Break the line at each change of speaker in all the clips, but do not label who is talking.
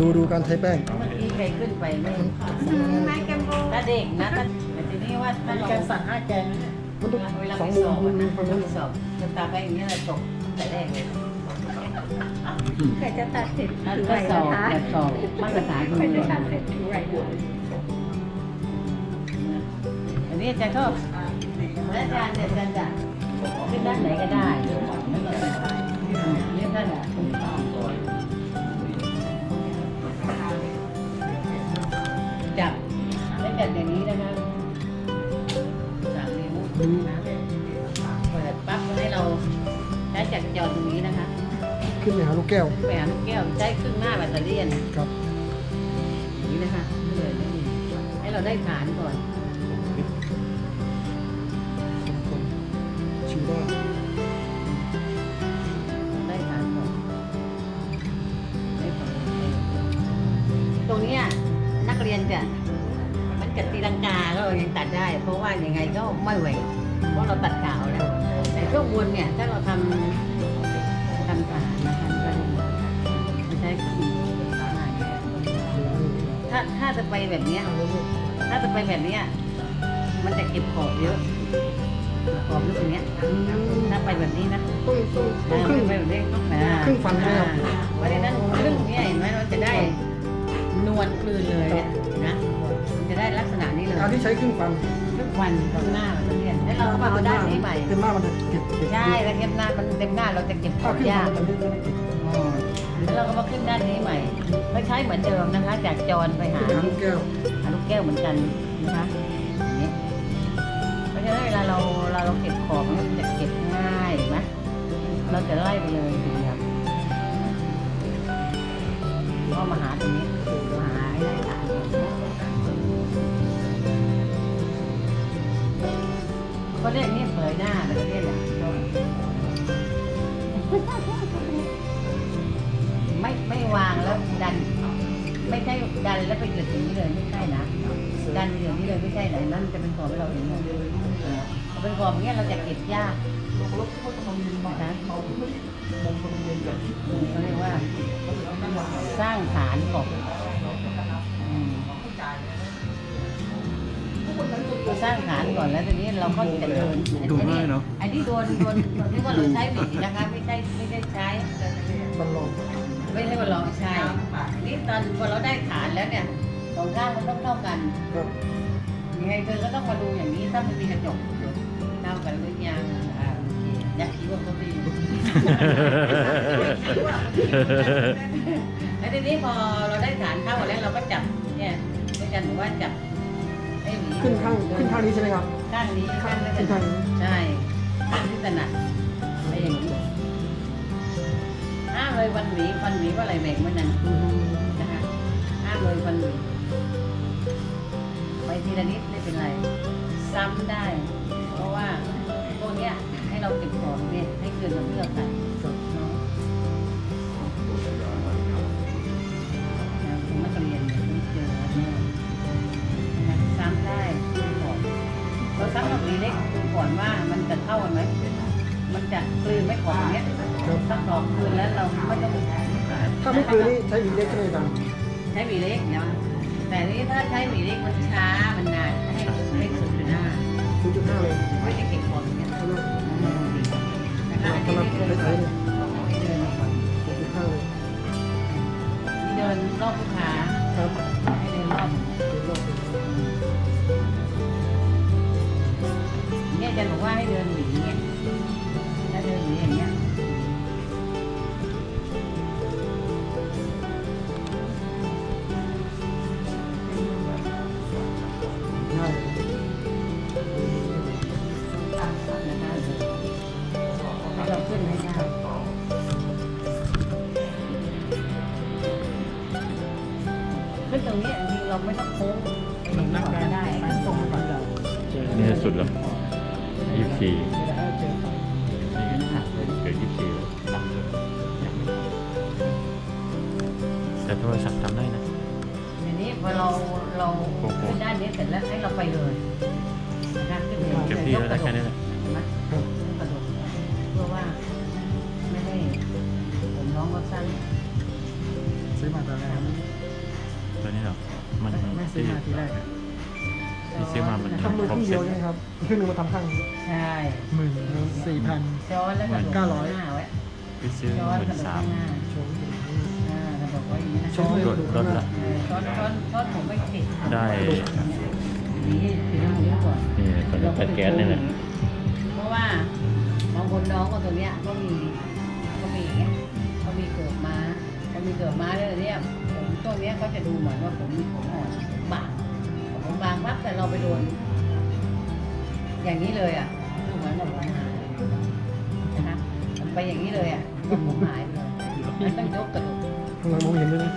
ดูดูการใช้แป้ง
เมื่อกี้ใครขึ้นไปไม่
ไม่แกมโบ
ถ้าเด็กนะถ้าแต่ทีนี้ว่าถ้าเรา
แกสั่งห้าแกงนะเนี่ย
มันต้อง
เวลา
สอง
ไป
มุ
ส
ม
อบ
มันมีความ
ไป
รู้
สอบจะตาไปอย่างนี้เราตกแต่แรกเลย
ใครจะตัดเสร็จ
ถ้า
ถือไหว
ก็สอ
นะ
บ
คะ
แบบสอบมาตรฐาน
ใคร
คือ
จะตัดเสร็จถือไหวนะ
อันนี้อาจารย์ก็แล้วอาจารย์เนี่ยอาจารย์จะขึ้นด้านไหนก็ได้นี่ท่านอะจั จับอย่างนี้นะครับสามนิ้วนะเปิดปั๊บให้เราใช้จักรจรตรงนี้นะคะ
ขึ้นไปหาลูกแก้ว
แหวนแก้วใช้ครึ่งหน้าแบตเตอรี่ยน
ครับ
อย่างนี้นะคะนี่เลยนี่ให้เราได้ฐานก่อน
สองคนชิวได้
ได้ฐานก่อนได้ผลตรงเนี้ยนักเรียนจะมัน จะตีลังกาก็ยังตัดได้ เพราะว่ายังไงก็ไม่ไหวเพราะเราตัดขาวแล้ว แต่ช่วงบนเนี่ยถ้าเราทำทำฐานนะคะก็ดีไม่ใช่เครื่องมือถ้าถ้าจะไปแบบเนี้ยถ้าจะไปแบบเนี้ยมันจะเก็บขอบเยอะขอบเยอะตรงเนี้ยถ้าไปแบบนี้นะ
ต้องต้องต้
ถ้า
องครึ่ง
ไปแบบนี้ต้อง
ครึ่งฟันใช่ไหมครับ
เพราะฉะนั้นครึ่งเนี่ยเห็นไหมเราจะได้นวลกลืนเลย ได้ลักษณะนี้เลย
การที่ใช้ครึ่งฟัน
ทุกวันตรงหน้ามันจะเรียนแล้วเราก็มาเอาด้านนี้ใหม่
เต็มหน้ามันจะเก็บเก็บ
ใช่แล้วเต็มหน้ามันเต็มหน้าเราจะเก็บข
ถ้า
อบ
ครึ่ง
ยา
ฟั
ก
นมันจะไม่เก็บ
อ๋อแล้วเราก็มาขึ้นด้านนี้ใหม่ก็ใช้เหมือนเดิมนะคะ จากจรไปหา
ขึ้นไปหาลูกแก้ว
หาลูกแก้วเหมือนกันนะคะอย่างนี้เพราะฉะนั้นเวลาเราเราเราเก็บของเนี่ยมันจะเก็บง่ายเห็นไหมเราจะไล่ไปเลยทีเดียวก็มาหาตรงนี้มาหา ก็เรียกนี่เผยหน้าแล้วก็เรียกอะไม่ไม่วางแล้วดัน ไม่ใช่ดันแล้วไปหยุดอย่างนี้เลยไม่ใช่นะดันไปอย่างนี้เลยไม่ใช่ไหนนั่นจะเป็นกรอบให้เราเห็นเลยเออเอาเป็นกรอบอย่างเงี้ยเราจะเก็บยากนะคะอืมเขาเรียกว่า สร้างฐานกบอื ราสร้างฐานก่อนแล้วทีนี้เราก็จะเดิน
ดูง่ายเนอะ
อันนี้โดนโดนเรียกว่าเราใช้หวีนะคะไม่ใช่ไม่ได้ใช้
มันลง
ไม่ใช่ว่าลองใช่นี่ตอนพอเราได้ฐานแล้วเนี่ยสองข้างมันต้องเท่ากันยังไงเธอก็ต้องมาดูอย่างนี้ถ้ามันมีกระจกเท่ากันหรือยังอยากคิดว่าเขาดีแล้วทีนี้พอเราได้ฐานเท่ากันแล้วเราก็จับเนี่ยด้วยกันบอกว่าจับ
ขึ้นข้างขึ้นข้างนี้ใช่ไหมครับ
ข้างนี้ข้างนี้
ขึ้นข้างนี้
ใช่ข้างที่ถนัดอะไรอย่างนี้ห้ามเลยวันหวีวันหวีว่าอะไรแบ่งมันนั้น
อืม
นะคะห้ามเลยวันหวีไปทีละนิดไม่เป็นไร ซ้ำได้ เพราะว่าพวกเนี้ยให้เราเก็บของเนี่ยให้คืนมาเพื่อใส่
ครับ
เนาะ ไหมมันจะกลืนไม่ของเนี้ย
ครับ
สักสองคืนแล้วเราไม่ต้อง
ถ้าไม่คืนนี่ใช้หวีเล็กใช่ไหมอาจารย์
ใช้หวีเล็กเนาะแต่นี่ถ้าใช้หวีเล็กมันช้ามันนานให้เล็กสุดอยู่หน้า
ศูนย์จุดห้าเลย
ไม่จะเก็บของเนี่ย
ใช่ไหม
นะคะอันนี้ไม่เดินก่อนไม่เดินก่อน
ศูนย์จุดห้าเลย
นี่เดินรอบลูกค้า
ครับ
ให้เดินรอบ
เดี๋ยวรอบ
เนี่ยอาจะบอกว่าให้เดินหวี
แต่โทรศัพท์ทำได้นะ
ทีนี้พอเราเรา
โอ้โห
ขึ้นด้านนี้เสร็จแล้วให้เราไปเลยนะคะขึ้นเลย
เก็บที่แล้วได้แค่นี้แหละ
เห็นไหมกระโดดเพื่อว่าไม่ให้ผมน้องก็สั้น
ซื้อมาตอนแรก
เมั
น
ไม่ซื้อ
ที่
มาทีแรกอะ
ที่ซื้อมามัน
ทำมือ
ค
ค
รบ
รึ่ง
เซ็
เดี
ต
ยวใช่ไหมครับครึ่งหนึงมาทำข้างนี้
ใช่
หมื่นสี่พัน
ช้อนแล้วก็
เก้าร้อย
หน้าไว้
ที่ซื้อ
ช้อน
หมื่
กระ
น
ดก
สาม
ข้างหน้า
ชม
อ่า แล้วบอกว่าอย่างนี้นะ
ชมเลย
ลดลดละ
เออช้อนช้อนช้อนผมไม่ติด
ได้
นี่ถึงหมูก่อน
นี่ตอนนี้แก๊สนี่แหละ
เพราะว่าบางคนน้องก็ตัวเนี้ยก็มีก็มีอย่างเงี้ยก็มีเกิดมาก็มีเกิดมาเลยเนี่ยผมตัวเนี้ยก็จะดูเหมือนว่าผมมีผมอ่อนบางผมบางปั๊บแต่เราไปโดนอย่างนี้เลยอะดูเหมือนแบบว่าหายนะคะมันไปอย่างนี้เลยอะก็ผมหายไปเลยมันต้องยกกระดูก
ข้างหลังมองเห็นด้วยนะ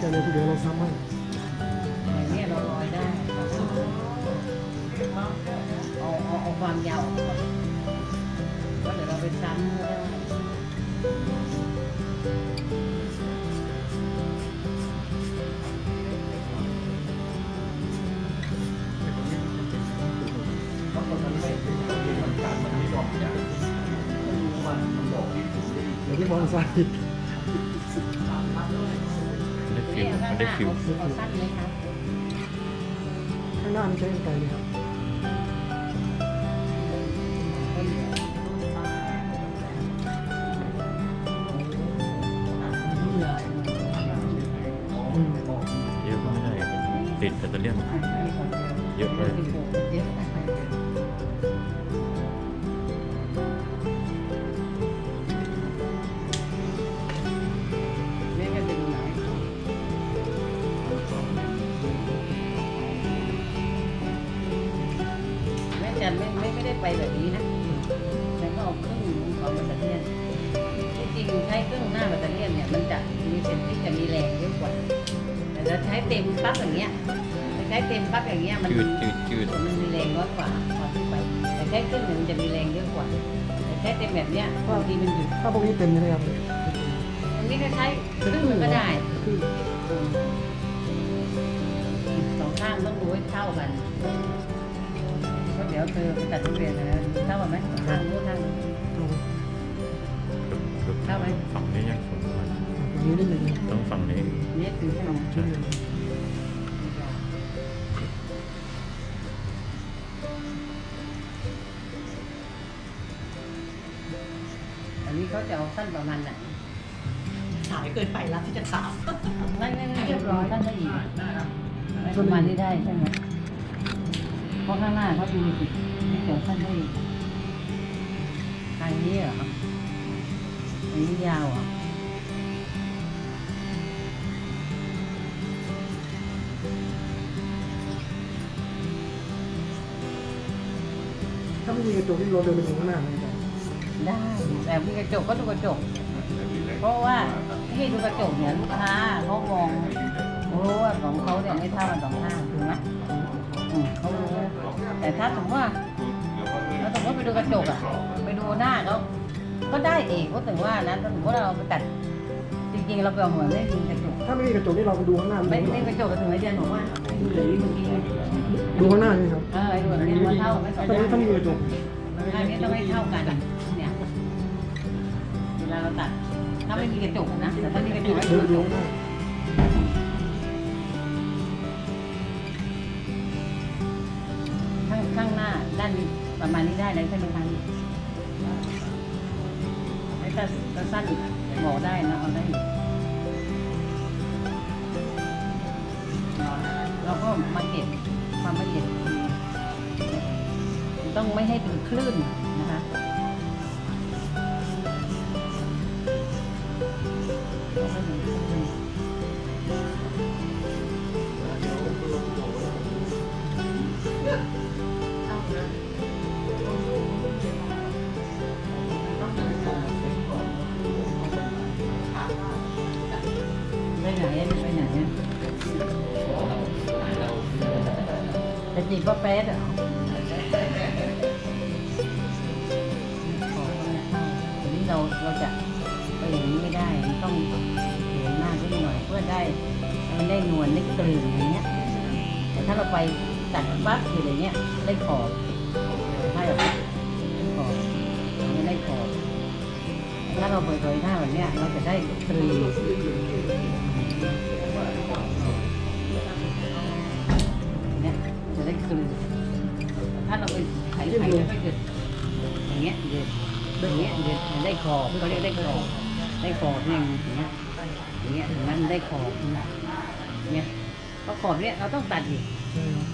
จะเลยทีเดียวเราซ้ำให้
อย่างนี้เราลอยได้เอาเอาเอาความยาวออกก่อนก็เดี๋ยวเราไปซ้ำ
มองซ้าย
ได้ฟิวมันได้ฟิว
เอาสั้นไหมครับ
ข้างหน้านี่ใช้กันไกลเลยครับ
เยอะก็ไม่ได้ติดแบตเตอรี่ยนเยอะเลย
เยอะ ไม่ไม่ไม่ได้ไปแบบนี้นะแต่ก็เอาครึ่งของแบตเตอรี่ยนที่จริงใช้เครื่องหน้าแบตเตอรี่ยนเนี่ยมันจะมีเซนที่จะมีแรงเยอะกว่า แต่ถ้าใช้เต็มปั๊บอย่างเงี้ยถ้าใช้เต็มปั๊บอย่างเงี้ยมัน
จืดจืดจืด
มันมีแรงน้อยกว่าพอที่ไป แต่ใช้เครื่องหนึ่งมันจะมีแรงเยอะกว่า แต่ใช้เต็มแบบเนี้ยบางทีมันหยุด
ถ้าพวกนี้เต็มใช่ไหมครับ
อันนี้ก็ใช้ครึ่งหนึ่งก็ได้
คือ
สองข้างต้องดูให้เท่ากัน เดี๋ยวเธอไปตัดทุเรียนนะเท่าไหมข้างนู้นข้างนี้
เกือบ
เข้าไหม
ฝั่งนี้ยังสูงกว่า
นี้นิดนึง
ต้องฝั่งนี้
นี่ยถึงใช่ไหม
ชิ้น
อันนี้เขาจะเอาสั้นประมาณไหน
สายเกินไปแล้วที่จะถาม
ไม่ไม่ไม่เรียบร้อยท่านได้อีกประมาณนี้ได้ใช่ไหม เพราะข้างหน้าเขาดูสิเกี่ยวท่านได้อีกทางนี้เหรออันนี้ยาวอะ
ถ้าไม่มีกระจกที่เราเดินไปถึงข้างหน้าเลยครับ
ได้แต่มีกระจกก็ดูกระจก เพราะว่าที่ดูกระจกเนี่ยลูกค้าเขามองรู้ว่าของเขาเนี่ยไม่เท่ากันสองข้าง แต่ถ้าสมมติว่าถ้าสมมติไปดูกระจกอะไปดูหน้าเขาก็ได้เองก็ถึงว่านะถ้าสมมติเราไปตัดจริงๆเราไปเอาหัวไม่ดูกระจก
ถ้าไม่มีกระจกที่เราไปดูข้างหน้า
ไม่ไม่กระจกก็ถึงไอ้เดือนบอกว่าดูเหลือเมื่อกี้
ดูข้างหน้านี่ครับ
เออไอ้ดูเนี่ยมันเท่าไม่สอง
ถ้าไม่ถ้ามีกระจก
ข้างนี้ต้องไม่เท่ากันเนี่ยเวลาเราตัดถ้าไม่มีกระจกนะแต่ถ้ามีกระจกให้
ดู
ดูกระจ
ดู
ก
นั่
นประมาณนี้ได้เลยใช่ไหมคะไอ้ตาตาสั้นบอกได้นะเอาได้เราก็มาเก็บความละเอียดต้องไม่ให้เป็นคลื่น จะจีบป้าแป๊ดเหรอทีนี้เราเราจะไปอย่างนี้ไม่ได้ต้องเขียนหน้าขึ้นหน่อยเพื่อได้ให้มันได้นวลได้กลืนอย่างเงี้ยแต่ถ้าเราไปตัดปั๊บคืออย่างเงี้ยได้ขอบใช่หรอได้ขอบไม่ได้ขอบถ้าเราเราปล่อยๆท่าแบบเนี้ยเราจะได้กลืน จะได้กลืนถ้าเราไปไถไถแล้วก็เกิดอย่างเงี้ยเดือดอย่างเงี้ยเดือดได้ขอบเขาเรียกได้ขอบได้ขอบเนี่ยอย่างเงี้ยอย่างเงี้ยถึงนั้นได้ขอบเนี่ยเพราะขอบเนี่ยเราต้องตัดอีก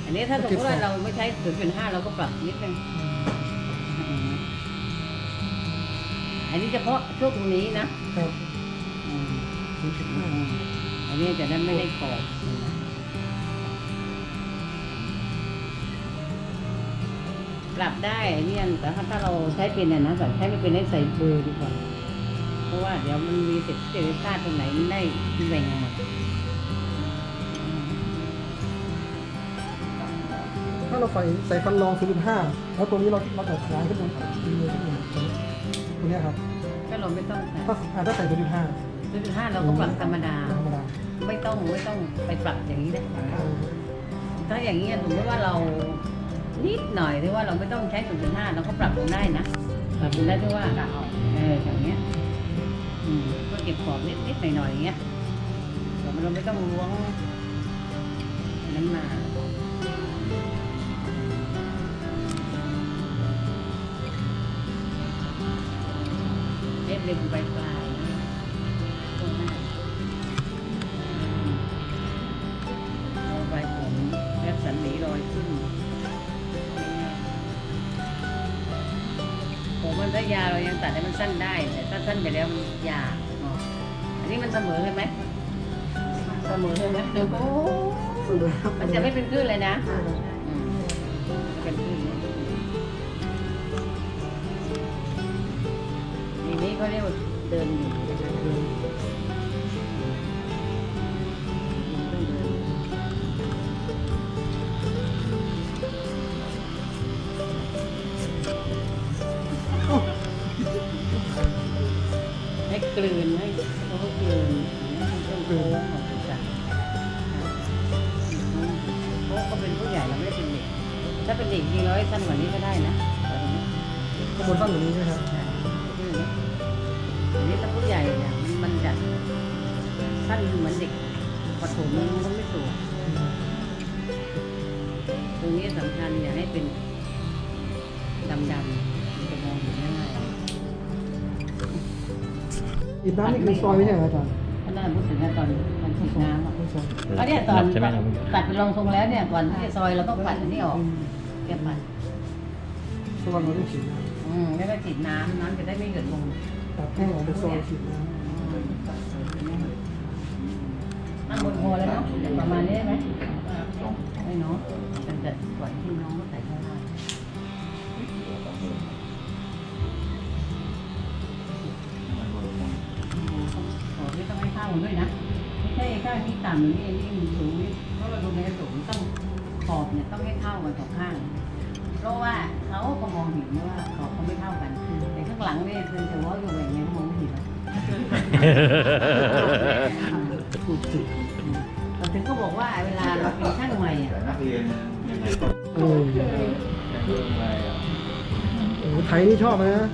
อั
นนี้ถ้าสมมติว่าเราไม่ใช้ศูนย์จุดห้าเราก็ปรับนิดนึงอันนี้เฉพาะช่วงตรงนี้นะครับอั
น
นี้จะได้ไม่ได้ขอบ ปรับได้อันนี้แต่ถ้าถ้าเราใช้เป็นน่ะนะแต่ใช้ไม่เป็นให้ใส่เบอร์ดีกว่า เพราะว่าเดี๋ยวมันมีเศษเศษพลาดตรงไหนมันได้แบ่งออกมา
ถ้าเราใส่ใส่ฟันรองศูนย์จุดห้าแล้วตัวนี้เราเราจะย้ายขึ้นมาดีเลยขึ้นมาตัวเนี้ยครับ
ก็เราไม่ต้องใส่
ถ้าอ่าถ้าใส่ศูนย์จุดห้า
ศูนย์จุดห้าเราก็ปรับธรรมดา
ธรรมดา
ไม่ต้องไม่ต้องไปปรับอย่างนี้นะ
เออ
ถ้าอย่างนี้ยสมมติว่าเรา นิดหน่อยหรือว่าเราไม่ต้องใช้ศูนย์จุดห้าเราก็ปรับลงได้นะปรับลงได้ด้วยว่าเอออย่างเงี้ยอืมก็เก็บขอบนิดนิดหน่อยหน่อยอย่างเงี้ยเราไม่เราไม่ต้องล้วงอันนั้นมาเล็บเล็บปลายป ถ้ายาวเรายังตัดให้มันสั้นได้ แต่ถ้าสั้นไปแล้วมันยาวอันนี้มันเสมอกันไหมเสมอกันไหมโอ้
สุดยครับ
มันจะไม่เป็นคลื่นเลยนะอืมไม่เป็นคลื่นเลยทีนี้เขาเรียกว่าเดินอยู่ โค้งออกจากกันเพราะเขาเป็นผู้ใหญ่เราไม่ได้เป็นเด็ก ถ้าเป็นเด็กจริงเราให้สั้นกว่านี้ก็ได้นะ
ข้างบนสั้นกว่านี้ใช่ไหมครับ
ใช่คืออย่างนี้อันนี้ถ้าผู้ใหญ่เนี่ยมันจะสั้นเหมือนเด็กปฐมมันก็ไม่สวยตรงนี้สำคัญอย่าให้เป็นดำๆมันจะมองเห็นง่าย
อีกน้ำนี่คือซอยไม่ใช่เหรออาจารย์
ถ้าได้พูดถึงตอนตอนฉีดน้ำอะ
คือซอย
ก็เนี่ยตอน
ใช่ไหมครับ
ตัดเป็นรองทรงแล้วเนี่ยก่อนที่จะซอยเราต้องปัดอันนี้ออกแกะปัด
ซอยเราต้องฉีดน้
อืมแล้วก็ฉีดน้ำน้ำจะได้ไม่หยดลงำ
ตัดแห้งออกไปซอยฉีดน้
ตั้งบนพอแล้วเนาะประมาณนี้ได้ไหมไม่เนาะเป็นแต่ก่อนที่น้องก็ใส่ข้าง อไม่ต้องให้ข้าวด้วยนะ ไม่ใช่ข้างที่ต่ำหรือนี่นี่มันสูงนี่เพราะเราดูในกระสุนต้องขอบเนี่ยต้องให้เท่ากันสองข้าง เพราะว่าเขาก็มองเห็นว่าขอบเขาไม่เท่ากัน แต่ข้างหลังเนี่ยคือแต่ว่าอยู่อย่างเงี้ยเขามองไม่เห็นหรอกำ
พูดจิ
เราถึงก็บอกว่าเวลาเราเป็นช่างใหม่อะ
นักเรียนยังไงก็
เออ
เรื่องอะไรอะ
โอ้โหไทยนี่ชอบนะ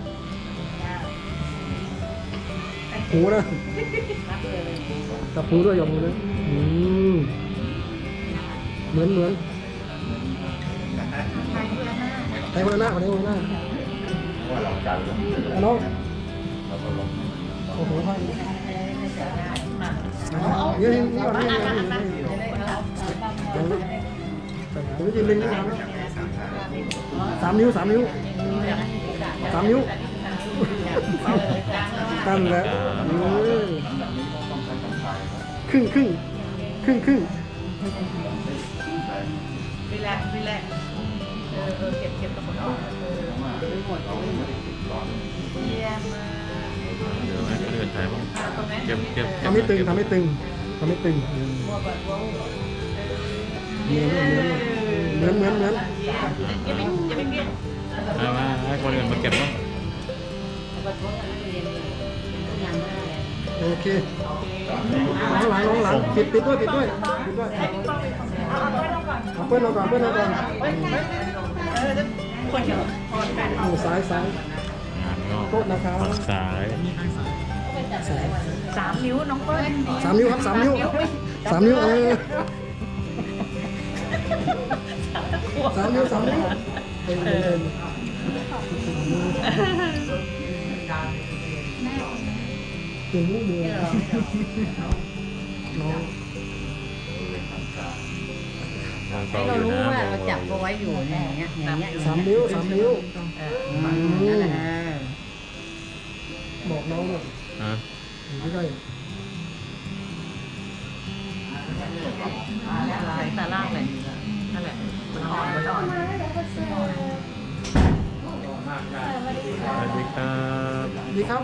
หูนะจับหูด้วยหยอกหูด้วยอืมเหมือนเหมือนไทยคนละหน้าคนละหน้า
ว่าเราจัดเรา
เอาน้องโอ้โหไทยเดี๋ยวนี่นี่ก่อนนี่นี่นี่เดี๋ยวจะเล็งนี่สามนิ้วสามนิ้วสามนิ้ว ตั้งแล้วครึ่งครึ่งครึ่งครึ่ง
รีแลกซ์รีแลกซ์เออเออเก็บเก็บตะกอนออกเออ
ไม่หมดไม่หมด
เยี่ยมมาก
เดี๋ยวให้คนอื่นถ่ายบ้างเก็บเก็บเก็บ
ทำให้ตึงทำให้ตึงทำให้ตึงเหมือนเหมือนเหมือนเหมือนเหมือน
อย่าไปอย่าไปเบี้ย
เอามาให้คนอื่นมาเก็บบ้าง
แล้วก็ท
โอเคหลังหลังหลังปิดปิดด้วยปิดด้วยปิดด้วยเอาเพื่อนเราก่อนเพื่อนเราก่อน
เออคนเดียว
โอ้ซ้ายซ้าย
งานนอก
โทษนะครับ
ฝั่งซ้าย
สามนิ้วน้องเปิ้ล
สามนิ้วครับสามนิ้วสามนิ้วเออสามนิ้วสามนิ้ว เป็นเป็นเป็นเป็นลูกมือน้อง
กล้
ให้
อง
เรา
อยู่
รู้
นะ
ว่าเราจับเอาไว้อยู่เนี่ยอย่างเงี้ยอย่างเงี้ย
สามนิ้วสามนิ้ว
เออนั่นแหละ
บอกน้องเลย
ฮะ
อยู่ใกล้
สายตาล่างเลยนั่นแหละมันอ่อนมันอ่อน
สวัสดีครับ
ๆดีครับ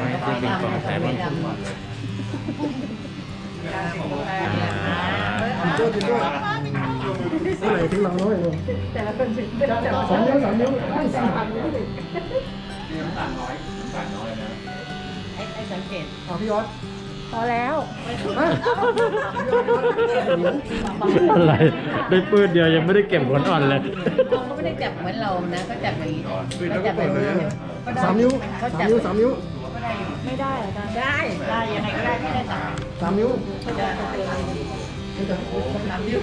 ดำ
ทำไมที่ปิงปองแท้บ้าง
ไปดำ
อ่า
กินด้วยกินด้วยเท่าไหร่ถึงเราน้อยลย
แต่ละคน
สองนิ้วสามนิ้วไม่สี่พันนิ้วเลย
ไอ้ไอ้สังเกต
เอพี่ยอด
พอแล้ว
อะไรได้ปืนเดียวยังไม่ได้เก็บผลอ่อนเลย
เขาไม่ได้จับเหมือนเรานะเขาจับอย่างนี้เขาจับแบบนี้
สามนิ้วสามนิ้วสามนิ้ว
ไม่ได้เหรอจ๊ะ
ได้ ได้ยังไงก็ได้ไม่ได้จับ
สามนิ้ว
เขาจะ
ไม่จะ
สามนิ้ว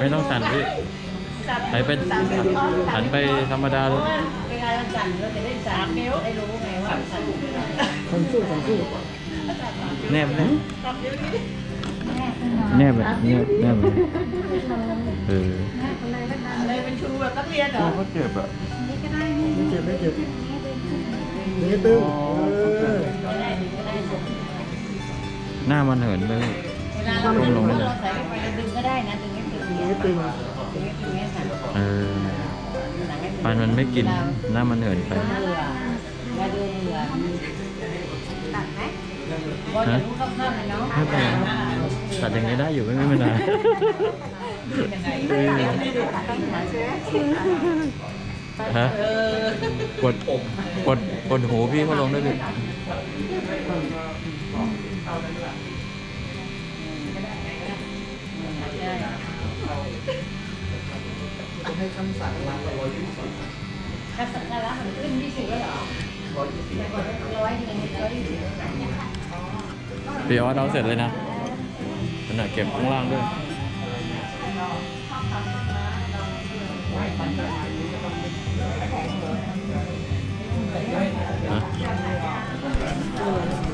ไม่ต้องสั่นพี่ไปเป็นหันไปธรรมดา
เพ
เล
ราะ
ย
ว่าเวลาเราสั่นเราจะได้สามนิ้วได้รู้ไงว่าสั่น
สันสู้สันสู้
แนบแนบแนบแบบแนบแนบแบบเออ
อะไรเป็นชูแบบนักเรียนเหรอ
เขาเจ็บอะ
ไม่เจ็บไม่เจ็บ นี่ตึงเออ
ก็ได้ก็ได้ส่ง
หน้ามันเหินไป
เวลาเราดึงเราใส่ไปเราดึงก็ได้นะดึงให้ตึง
นี่
เนี้ย
ตึง
ดึงให้ตึงเนี้ยสั่น
เออฟันมันไม่กิน หน้ามันเหินไป
เบื่อเวลาเดินเบื่อตัดไหมพอจะรู้คร่าวๆเลยเนาะ
ไม่เป็นไรตัดอย่างนี้ได้อยู่ไม่ไม่เป็นไรเออฮะกดกด กดหูพี่เขาลงได้เลย
ให้คำสั่งมานร้อยยี่สิบ
ถ้าสังกัดแล้วมันขึ้นที่สิบแล้วเหรอแต่ก่อนร้อยหนึ่งร้อยยี่สิบ
พี่ออสเอาเสร็จเลยนะขณะเก็บข้างล่างด้วย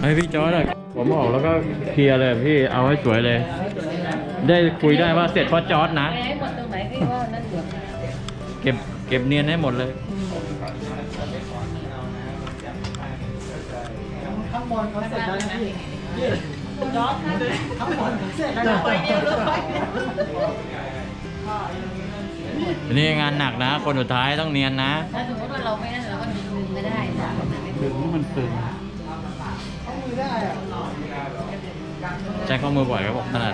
ให้พี่จอร์ดอะผมออกแล้วก็เคลียร์เลยพี่เอาให้สวยเลย ได้คุยได้ว่าเสร็จเพราะจอร์ดนะ
ไปให้หมดตรงไหนที่ว่านั่นเหลือ
เก็บเก็บเนียนให้หมดเลย
ข้างบนเขาเสร็จแล้วนะพี่จอดข้างบนเขาเสร็จแล้วนะ
ไปเดียวเลย
นี่งานหนักนะ คนสุดท้ายต้องเนียนนะ
ถ้าสมมติว่าเราไม่นั่นเราก็ดึงไม่ได้จ้ะ
ดึงมันตึง ใช้ข้อมือบ่อยก็บอกขนาด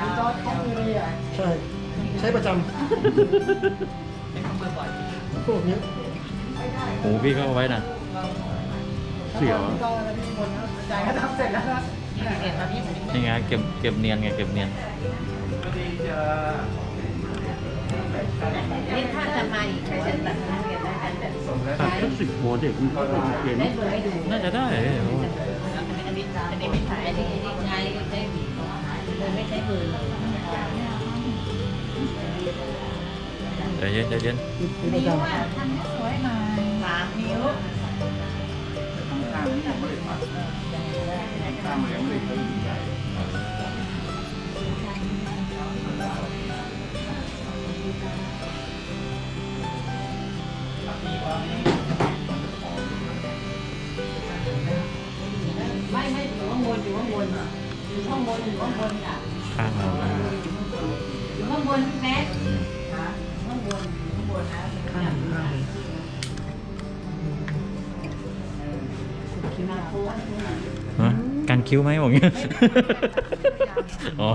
ใช่ ใช้ประจำพวกนี้
หูพี่ก็เอาไว้นะเสียวอะ
ใจก็ทำเสร็จแล้วนะเอ็ดตอนนี้ผม
นี่ไงเก็บเก็บเนียนไงเก็บเนียน
นี่ถ้าจะมาอีกใครจะตัดนักเรียนได้กันแบบ
ตัดแค่สิบหัวเด็กมันก็เปลี่ยน
ได้เบอร์ให้ดู
น่าจะได้ เพราะว่า
อันนี้อันนี้ไม่ถ่ายอันนี้อันนี้ใช้ อยู่ข้างบนอยู่ข้างบนค่ะ
ข้างเรานะ
อยู่ข้างบนพี่แม็กข้างบนข้างบนนะ
ข้างข้าง
มาโค้ง
ฮะการคิ้วไหมบอกงี้อ๋อ